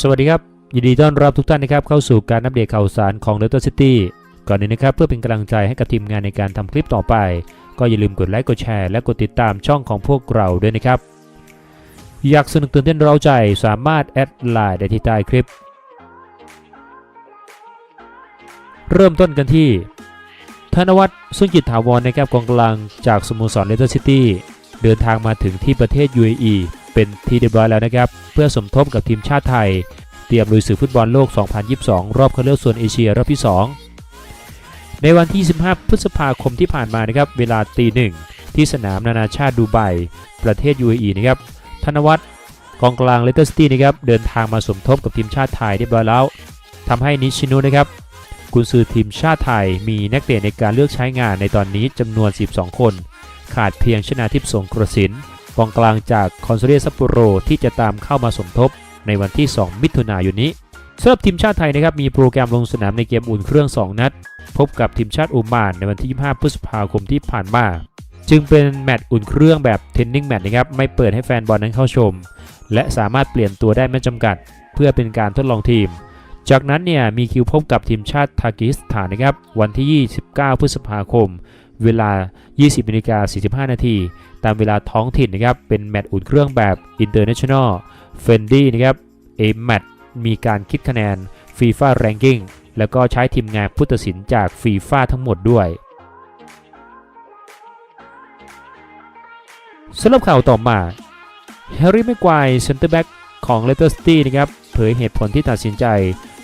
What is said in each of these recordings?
สวัสดีครับ ยินดีต้อนรับทุกท่านนะครับเข้าสู่การอัปเดตข่าวสารของ Leicester City ก่อนอื่นนะครับเพื่อเป็นกำลังใจให้กับทีมงานในการทำคลิปต่อไป ก็อย่าลืมกดไลค์กดแชร์และกดติดตามช่องของพวกเราด้วยนะครับ อยากสนุกตื่นเต้นเราใจสามารถแอดไลน์ได้ที่ใต้คลิป เริ่มต้นกันที่ ธนวัฒน์สุนจิตถาวรนะครับกองกลางจากสโมสรเลสเตอร์ซิตี้เดินทางมาถึงที่ประเทศ UAE เป็นที่เรียบร้อยแล้วนะครับ เพื่อสมทบกับทีมชาติไทย เตรียมลุยศึกฟุตบอลโลก 2022 รอบคัดเลือกโซนเอเชียรอบที่ 2 ในวันที่ 15 พฤษภาคมที่ผ่านมานะครับ เวลาตีหนึ่งที่สนามนานาชาติดูไบ ประเทศ UAE นะครับ ธนวัฒน์กองกลางเลสเตอร์ซิตี้นะครับ เดินทางมาสมทบกับทีมชาติไทยเรียบร้อยแล้วทำให้นิชิโนุนะครับกุนซือทีมชาติไทยมีนักเตะในการเลือกใช้งานในตอนนี้จำนวน 12 คน ขาดเพียงชนาทิพย์สงกระสิน กองกลางจากคอนโซเลียซัปโปโรที่จะตามเข้ามาสมทบในวันที่ 2 มิถุนายนนี้สำหรับทีมชาติไทยนะครับมีโปรแกรมลงสนามในเกมอุ่นเครื่อง 2 นัด พบกับทีมชาติโอมานในวันที่ 25 พฤษภาคมที่ผ่านมา จึงเป็นแมตช์อุ่นเครื่องแบบเทนนิงแมตช์นะครับไม่เปิดให้แฟนบอลนั้นเข้าชม และสามารถเปลี่ยนตัวได้ไม่จำกัด เพื่อเป็นการทดลองทีม จากนั้นเนี่ยมีคิวพบกับทีมชาติทากิสถานนะครับวันที่ 29 พฤษภาคม เวลา 20นาฬิกา45 นาที ตามเวลาท้องถิ่นนะครับ เป็นแมตช์อุ่นเครื่องแบบ International f r i e n d l y นะครับเอแมตช์มีการคิดคะแนน FIFA Ranking แล้วก็ใช้ทีมงานผู้ตัดสินจากฟีฟ่าทั้งหมดด้วยสำหรับข่าวต่อมาแฮร์รี่แม็กควายเซนเตอร์แบ็กของเลสเตอร์ซิตี้นะครับ เผยเหตุผลที่ตัดสินใจ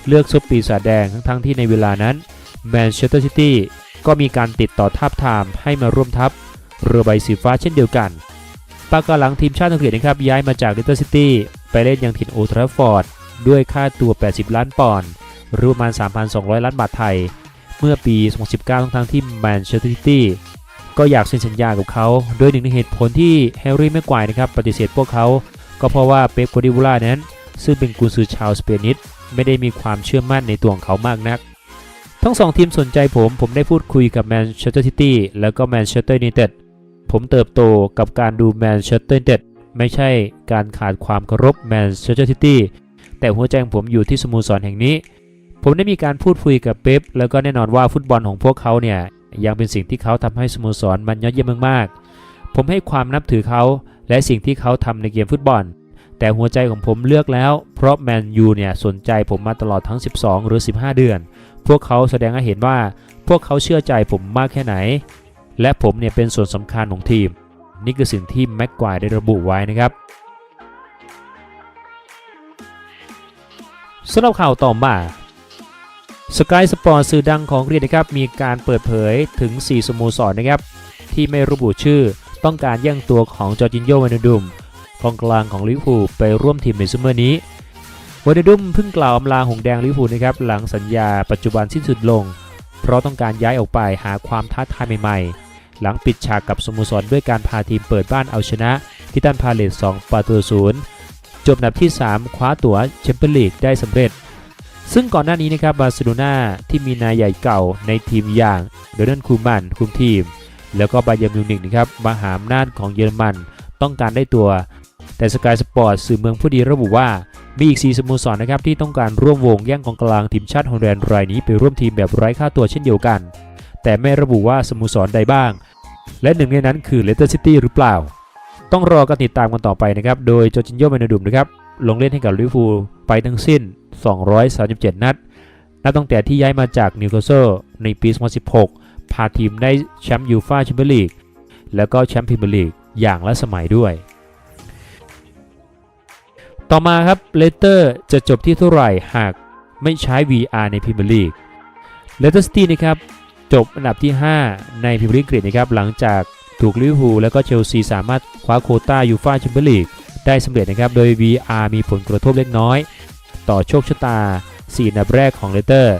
เลือกซุปปีศาจแดงทั้งๆที่ในเวลานั้นแมนเชสเตอร์ซิตี้ ก็มีการติดต่อทับทามให้มาร่วมทัพเรือใบสีฟ้าเช่นเดียวกัน ปากกาหลังทีมชาติอังกฤษนะครับย้ายมาจากเลสเตอร์ซิตี้ไปเล่นยังถิ่นโอทราฟฟอร์ดด้วยค่าตัว 80 ล้านปอนด์หรือประมาณ 3,200 ล้านบาทไทย เมื่อปี 2019 ทั้งๆที่แมนเชสเตอร์ซิตี้ก็อยากเซ็นสัญญากับเขา โดยหนึ่งในเหตุผลที่แฮร์รี่แม็กควายนะครับปฏิเสธพวกเขา ก็เพราะว่าเป๊ปกัวดิโอล่านั้น ซึ่งเป็นกุนซือชาวสเปนิสไม่ได้มีความเชื่อมั่นในตัวของเขามากนัก ทั้งสองทีมสนใจผม ผมได้พูดคุยกับแมนเชสเตอร์ซิตี้แล้วก็แมนเชสเตอร์ยูไนเต็ด ผมเติบโตกับการดูแมนเชสเตอร์ยูไนเต็ดไม่ใช่การขาดความเคารพแมนเชสเตอร์ซิตี้ แต่หัวใจของผมอยู่ที่สโมสรแห่งนี้ ผมได้มีการพูดคุยกับเป๊ปแล้วก็แน่นอนว่าฟุตบอลของพวกเขาเนี่ยยังเป็นสิ่งที่เขาทำให้สโมสรมันยอดเยี่ยมมากๆ ผมให้ความนับถือเขาและสิ่งที่เขาทำในเกมฟุตบอล แต่หัวใจของผมเลือกแล้ว เพราะแมนยูเนี่ยสนใจผมมาตลอดทั้ง 12 หรือ 15 เดือน พวกเขาแสดงให้เห็นว่าพวกเขาเชื่อใจผมมากแค่ไหน และผมเนี่ยเป็นส่วนสำคัญของทีม นี่คือสิ่งที่แม็กควายได้ระบุไว้นะครับสำหรับข่าวต่อมาสกายสปอร์ตสื่อดังของอังกรีนนะครับ มีการเปิดเผยถึง 4 สโมสรนะครับ ที่ไม่ระบุชื่อต้องการแย่งตัวของจอร์จินโยวานาดุมกองกลางของลิเวอร์พูลไปร่วมทีมในซัมเมอร์นี้ วานาดุมเพิ่งกล่าวอำลาหงแดงลิเวอร์พูลนะครับหลังสัญญาปัจจุบันสิ้นสุดลง เพราะต้องการย้ายออกไปหาความท้าทายใหม่ๆ หลังปิดฉากกับสโมสรด้วยการพาทีมเปิดบ้านเอาชนะ ทิตันพาเลต2ประตูศูนย์จบอันดับที่ 3 คว้าตั๋วแชมเปี้ยนลีกได้สำเร็จ ซึ่งก่อนหน้านี้นะครับบาร์เซโลนาที่มีนายใหญ่เก่าในทีมอย่างเดนนันคูมันคุมทีม แล้วก็บาเยอร์มิวนิกนะครับมหาอำนาจของเยอรมันต้องการได้ตัว แต่สกายสปอร์ตสื่อเมืองผู้ดีระบุว่า มีอีก 4 สโมสรนะครับที่ต้องการร่วมวงแย่งกองกลางทีมชาติฮอลแลนด์รายนี้ไปร่วมทีมแบบไร้ค่าตัวเช่นเดียวกัน แต่ไม่ระบุว่าสโมสรใดบ้าง และหนึ่งในนั้นคือเลสเตอร์ซิตี้หรือเปล่า ต้องรอกันติดตามกันต่อไปนะครับ โดยจอร์จินโยเมนดุมนะครับลงเล่นให้กับลิเวอร์พูลไปทั้งสิ้น 237 นัด นับตั้งแต่ที่ย้ายมาจากนิวคาสเซิลในปี 2016 พาทีมได้แชมป์ยูฟ่าแชมเปี้ยนลีก แล้วก็แชมป์พรีเมียร์ลีกอย่างละสมัยด้วย ต่อมาครับเลสเตอร์จะจบที่เท่าไหร่หากไม่ใช้ VR ในพรีเมียร์ลีกเลสเตอร์ซิตี้นะครับจบอันดับที่ 5 ในพรีเมียร์ลีกอังกฤษนะครับหลังจากถูกลิเวอร์พูลและก็เชลซีสามารถคว้าโคต้ายูฟ่าแชมเปี้ยนลีกได้สำเร็จนะครับโดย VR มีผลกระทบเล็กน้อย ต่อโชคชะตา4อันดับแรกของเลสเตอร์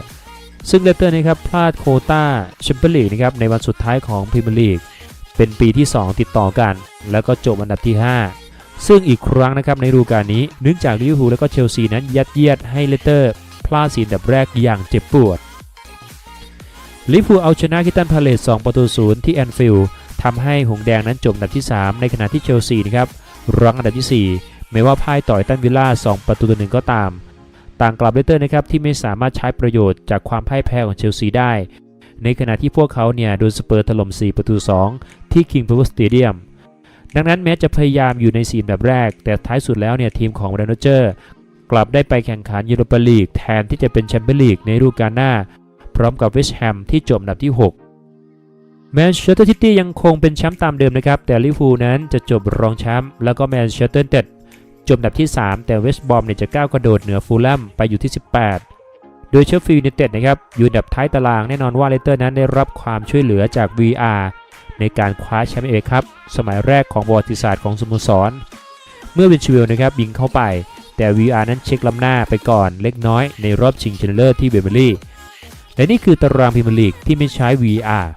ซึ่งเลสเตอร์นะครับพลาดโคต้าแชมเปี้ยนลีกนะครับในวันสุดท้ายของพรีเมียร์ลีกเป็นปีที่ 2 ติดต่อกัน แล้วก็จบอันดับที่ 5 ซึ่งอีกครั้งนะครับในฤดูกาลนี้เนื่องจากลิเวอร์พูลและก็เชลซีนั้นยัดเยียดให้เลเตอร์ พลาด4อันดับแรกอย่างเจ็บปวดลิเวอร์พูลเอาชนะคิตันพาเลต2ประตูศูนย์ที่แอนฟิลด์ทำให้หงแดงนั้นจบอันดับที่ 3 ในขณะที่เชลซีนะครับรั้งอันดับที่4ไม่ว่าพ่ายต่อยตันวิลล่า2ประตูต่อหนึ่งก็ตาม ต่างกลับเลเตอร์นะครับที่ไม่สามารถใช้ประโยชน์จากความพ่ายแพ้ของเชลซีได้ ในขณะที่พวกเขาเนี่ยโดนสเปอร์ถล่ม4ประตู2ที่ King Power Stadium ดั ดังนั้นแม้จะพยายามอยู่ในสีแบบแรก แต่ท้ายสุดแล้วเนี่ยทีมของเรนเจอร์กลับได้ไปแข่งขันยูโรปาลีกแทนที่จะเป็นแชมเปี้ยนลีกในฤดูกาลหน้า พร้อมกับเวสต์แฮมที่จบอันดับที่ 6 แมนเชสเตอร์ซิตี้ยังคงเป็นแชมป์ตามเดิมนะครับ แต่ลิเวอร์พูลนั้นจะจบรองแชมป์แล้วก็แมนเชสเตอร์เต็ดจบอันดับที่ 3 แต่เวสต์บอมเนี่ยจะก้าวกระโดดเหนือฟูลแลมไปอยู่ที่ 18 โดยเชฟฟิลด์ยูไนเต็ดนะครับอยู่อันดับท้ายตารางแน่นอนว่าเลสเตอร์นั้นได้รับความช่วยเหลือจาก VR ในการคว้าแชมป์เอครับสมัยแรกของประวัติศาสตร์ของสโมสร เมื่อเวนชิเวลนะครับยิงเข้าไป แต่ VR นั้นเช็คล้ำหน้าไปก่อนเล็กน้อยในรอบชิงชนะเลิศที่เบเบอรี่และนี่คือตารางพรีเมียร์ลีกที่ไม่ใช้ VR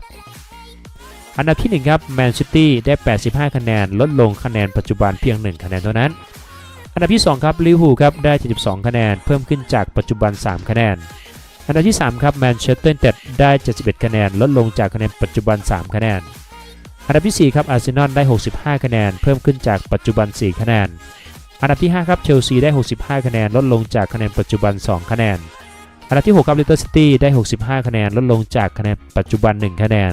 อันดับที่1ครับแมนซิตี้ได้ 85 คะแนน ลดลงคะแนนปัจจุบันเพียง 1 คะแนนเท่านั้น อันดับที่ 2 ครับลิเวอร์พูลครับได้ 72 คะแนน เพิ่มขึ้นจากปัจจุบัน 3 คะแนน อันดับที่ 3 ครับแมนเชสเตอร์ยูไนเต็ดได้ 71 คะแนน ลดลงจากคะแนนปัจจุบัน 3 คะแนน อันดับที่ 4 ครับอาร์เซนอลได้ 65 คะแนน เพิ่มขึ้นจากปัจจุบัน 4 คะแนน อันดับที่ 5 ครับเชลซีได้ 65 คะแนน ลดลงจากคะแนนปัจจุบัน 2 คะแนน อันดับที่ 6 ครับลิเตอร์ซิตี้ได้ 65 คะแนน ลดลงจากคะแนนปัจจุบัน 1 คะแนน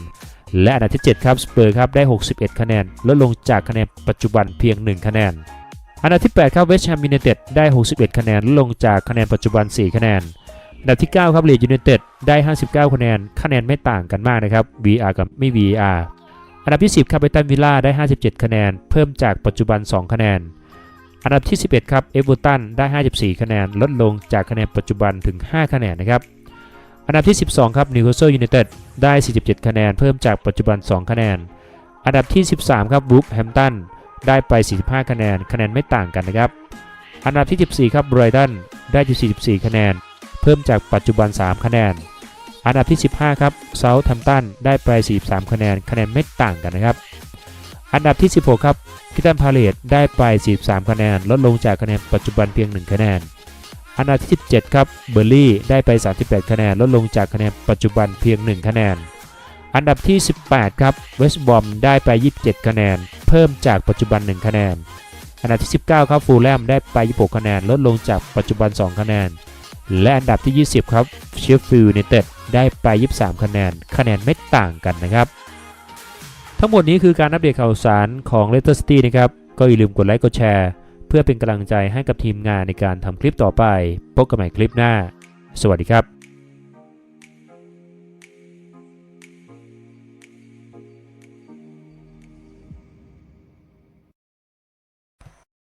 และอันดับที่ 7 ครับสเปอร์ครับได้ 61 คะแนน ลดลงจากคะแนนปัจจุบันเพียง 1 คะแนน อันดับที่ 8 ครับเวสต์แฮมยูไนเต็ดได้ 61 คะแนน ลดลงจากคะแนนปัจจุบัน 4 คะแนนอันดับที่ 9 ครับลีดยูไนเต็ดได้ 59 คะแนน คะแนนไม่ต่างกันมากนะครับ VR กับไม่ VR อันดับที่ 10ครับเบตันวิลล่าได้ 57 คะแนน เพิ่มจากปัจจุบัน 2 คะแนน อันดับที่ 11 ครับเอเวอร์ตันได้ 54 คะแนน ลดลงจากคะแนนปัจจุบันถึง 5 คะแนนนะครับ อันดับที่ 12 ครับนิวคาสเซิลยูไนเต็ดได้ 47 คะแนน เพิ่มจากปัจจุบัน 2 คะแนน อันดับที่ 13 ครับวูฟแฮมตันได้ไป 45 คะแนน คะแนนไม่ต่างกันนะครับ อันดับที่ 14 ครับไบรตันได้อยู่44 คะแนน เพิ่มจากปัจจุบัน 3 คะแนน อันดับที่ 15 ครับเซาท์แฮมตันได้ไป 43 คะแนน คะแนนไม่ต่างกันนะครับ อันดับที่ 16 ครับคิตันพาเลตได้ไป 43 คะแนน ลดลงจากคะแนนปัจจุบันเพียง 1 คะแนน อันดับที่ 17 ครับเบอร์ลี่ได้ไป 38 คะแนน ลดลงจากคะแนนปัจจุบันเพียง 1 คะแนน อันดับที่ 18 ครับเวสต์บอมได้ไป 27 คะแนน เพิ่มจากปัจจุบัน 1 คะแนน อันดับที่ 19 ครับฟูลแลมได้ไป 26 คะแนน ลดลงจากปัจจุบัน 2 คะแนน และอันดับที่ 20 ครับเชฟฟิลด์ยูไนเต็ด ได้ไป 23 คะแนน คะแนนไม่ต่างกันนะครับ ทั้งหมดนี้คือการอัปเดตข่าวสารของเลสเตอร์ซิตี้นะครับ ก็อย่าลืมกดไลค์กดแชร์ เพื่อเป็นกำลังใจให้กับทีมงานในการทำคลิปต่อไป พบกันใหม่คลิปหน้า สวัสดีครับ